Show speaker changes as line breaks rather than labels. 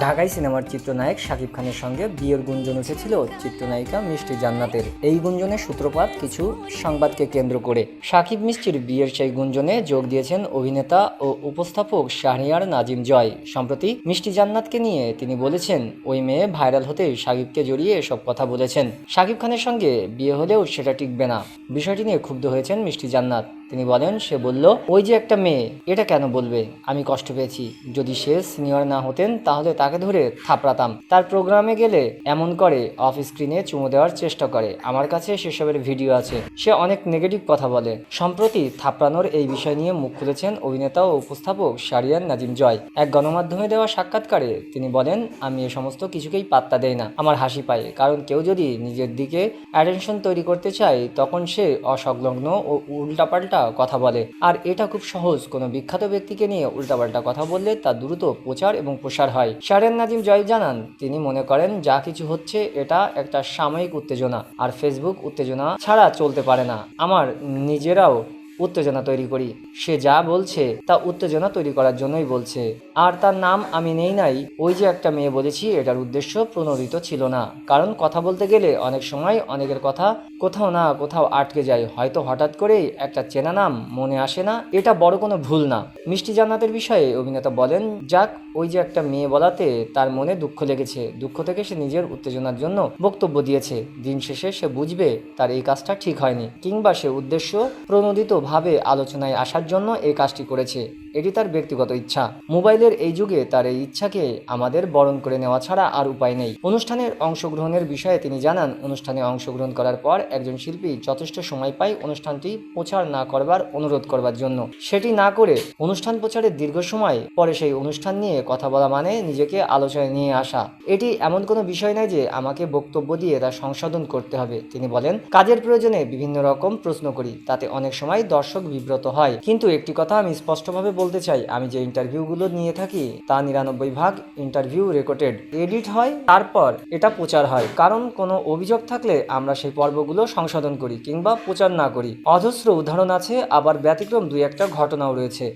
ঢাকাই সিনেমার চিত্রনায়ক শাকিব খানের সঙ্গে বিয়ের গুঞ্জন উঠেছিল চিত্রনায়িকা মিষ্টি জান্নাতের। এই গুঞ্জনের সূত্রপাত কিছু সংবাদকে কেন্দ্র করে। শাকিব মিষ্টির বিয়ের সেই গুঞ্জনে যোগ দিয়েছেন অভিনেতা ও উপস্থাপক শাহরিয়ার নাজিম জয়। সম্প্রতি মিষ্টি জান্নাতকে নিয়ে তিনি বলেছেন, ওই মেয়ে ভাইরাল হতে শাকিবকে জড়িয়ে এসব কথা বলেছেন। শাকিব খানের সঙ্গে বিয়ে হলেও সেটা টিকবে না। বিষয়টি নিয়ে ক্ষুব্ধ হয়েছেন মিষ্টি জান্নাত। তিনি বলেন, সে বলল, ওই যে একটা মেয়ে, এটা কেন বলবে? আমি কষ্ট পেয়েছি। যদি সে সিনিয়র না হতেন, তাহলে তাকে ধরে থাপড়াতাম। তার প্রোগ্রামে গেলে এমন করে, অফ স্ক্রিনে চুমু দেওয়ার চেষ্টা করে। আমার কাছে সেসবের ভিডিও আছে। সে অনেক নেগেটিভ কথা বলে। সম্প্রতি থাপড়ানোর এই বিষয় নিয়ে মুখ খুলেছেন অভিনেতা ও উপস্থাপক শারিয়ান নাজিম জয়। এক গণমাধ্যমে দেওয়া সাক্ষাৎকারে তিনি বলেন, আমি এ সমস্ত কিছুকেই পাত্তা দেই না। আমার হাসি পায়। কারণ কেউ যদি নিজের দিকে অ্যাটেনশন তৈরি করতে চায়, তখন সে অসংলগ্ন ও উল্টাপাল্টা কথা বলে। আর এটা খুব সহজ। কোনো বিখ্যাত ব্যক্তিকে নিয়ে উল্টাপাল্টা কথা বললে তা দ্রুত প্রচার এবং প্রসার হয়। শারেন নাজিম জয় জানান, তিনি মনে করেন, যা কিছু হচ্ছে, এটা একটা সাময়িক উত্তেজনা। আর ফেসবুক উত্তেজনা ছাড়া চলতে পারে না। আমার নিজেরাও উত্তেজনা তৈরি করি। সে যা বলছে, তা উত্তেজনা তৈরি করার জন্যই বলছে। আর তার নাম আমি নেই নাই। ওই যে একটা মেয়ে বলেছি, এটার উদ্দেশ্য প্রণোদিত ছিল না। কারণ কথা বলতে গেলে অনেক সময় অনেকের কথা কোথাও না কোথাও আটকে যায়। হয়তো হঠাৎ করেই একটা চেনা নাম মনে আসে না। এটা বড় কোনো ভুল না। মিষ্টি জান্নাতের বিষয়ে অভিনেতা বলেন, যাক, ওই যে একটা মেয়ে বলাতে তার মনে দুঃখ লেগেছে। দুঃখ থেকে সে নিজের উত্তেজনার জন্য বক্তব্য দিয়েছে। দিন শেষে সে বুঝবে তার এই কাজটা ঠিক হয়নি। কিংবা সে উদ্দেশ্য প্রণোদিতভাবে আলোচনায় আসার জন্য এই কাজটি করেছে। এটি তার ব্যক্তিগত ইচ্ছা। মোবাইলের এই যুগে তার এই ইচ্ছাকে আমাদের বরণ করে নেওয়া ছাড়া আর উপায় নেই। অনুষ্ঠানের অংশগ্রহণের বিষয়ে তিনি জানান, অনুষ্ঠানে অংশগ্রহণ করার পর একজন শিল্পী যথেষ্ট সময় পায় অনুষ্ঠানটি প্রচার না করবার, অনুরোধ করবার জন্য। সেটি না করে অনুষ্ঠান প্রচারের দীর্ঘ সময় পরে সেই অনুষ্ঠান নিয়ে কথা বলা মানে নিজেকে আলোচনায় নিয়ে আসা। এটি এমন কোনো বিষয় নয় যে আমাকে বক্তব্য দিয়ে তা সংশোধন করতে হবে। তিনি বলেন, কাজের প্রয়োজনে বিভিন্ন রকম প্রশ্ন করি, তাতে অনেক সময় দর্শক বিব্রত হয়। কিন্তু একটি কথা আমি স্পষ্টভাবে বলতে চাই। আমি যে ইন্টারভিউগুলো নিয়ে থাকি, তা নিরানব্বই ভাগ ইন্টারভিউ রেকর্ডেড। এডিট হয়, তারপর এটা প্রচার হয়। কারণ কোনো অভিযোগ থাকলে আমরা সেই পর্বগুলো সংশোধন করি কিংবা প্রচার না করি। অজস্র উদাহরণ আছে, আবার ব্যতিক্রম দুই একটা ঘটনাও রয়েছে।